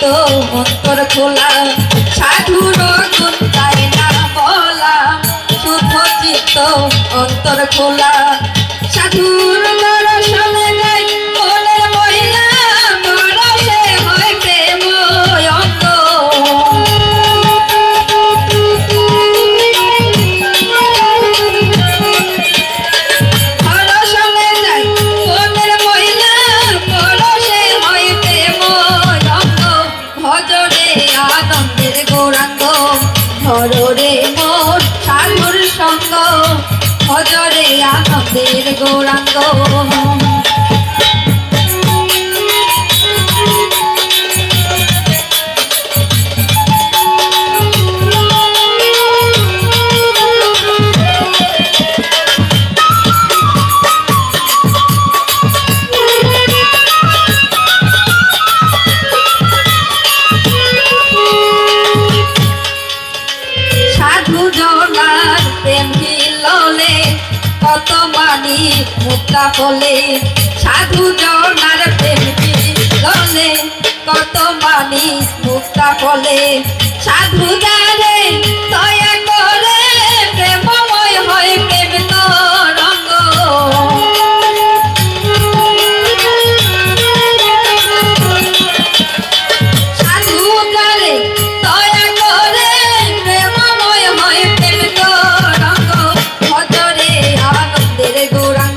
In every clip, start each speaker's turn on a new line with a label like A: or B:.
A: চিত্ত অন্তর খোলা সাধুর গুণ যায় না বলা? শুদ্ধ চিত্ত অন্তর গৌরাঙ্গ। মানি মুক্তা ফলে সাধু জনার প্রেম ললে কত মানি মুক্তা ফলে সাধু যারে দয়া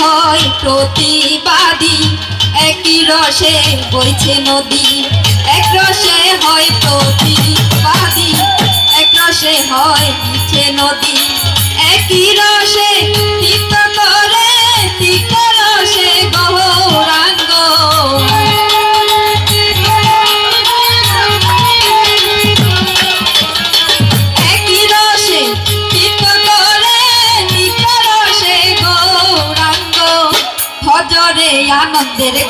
A: হয় প্রতিবাদী। একই রসে বইছে নদী, এক রসে হয় প্রতিবাদী। এক রসে হয় নিচে নদী, একই রসে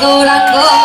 A: Durango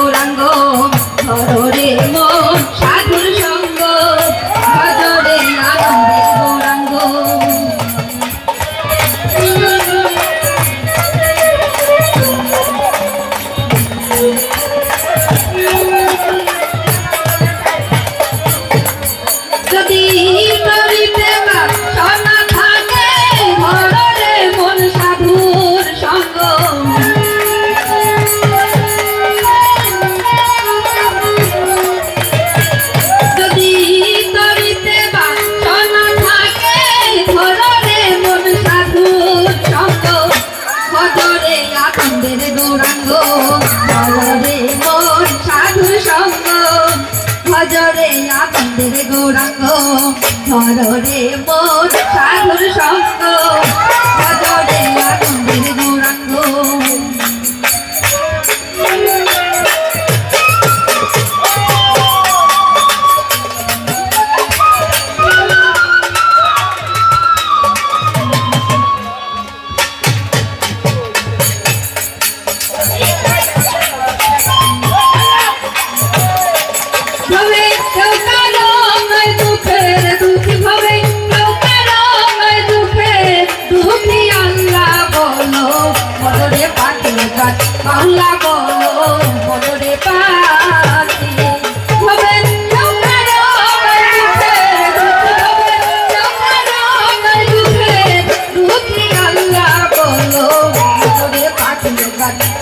A: জরে আনন্দের গৌরাঙ্গ ধর রে মোর সাধুর সঙ্গ।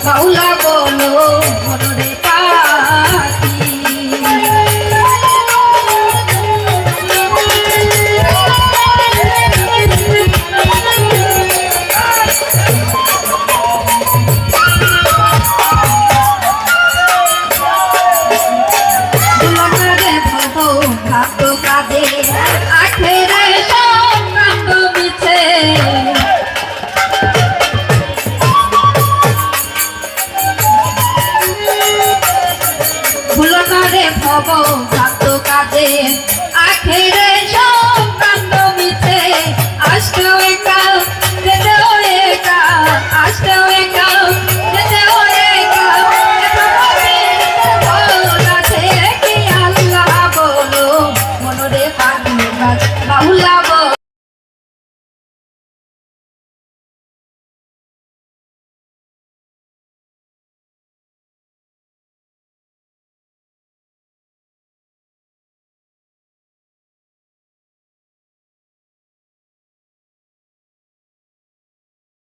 A: Paula.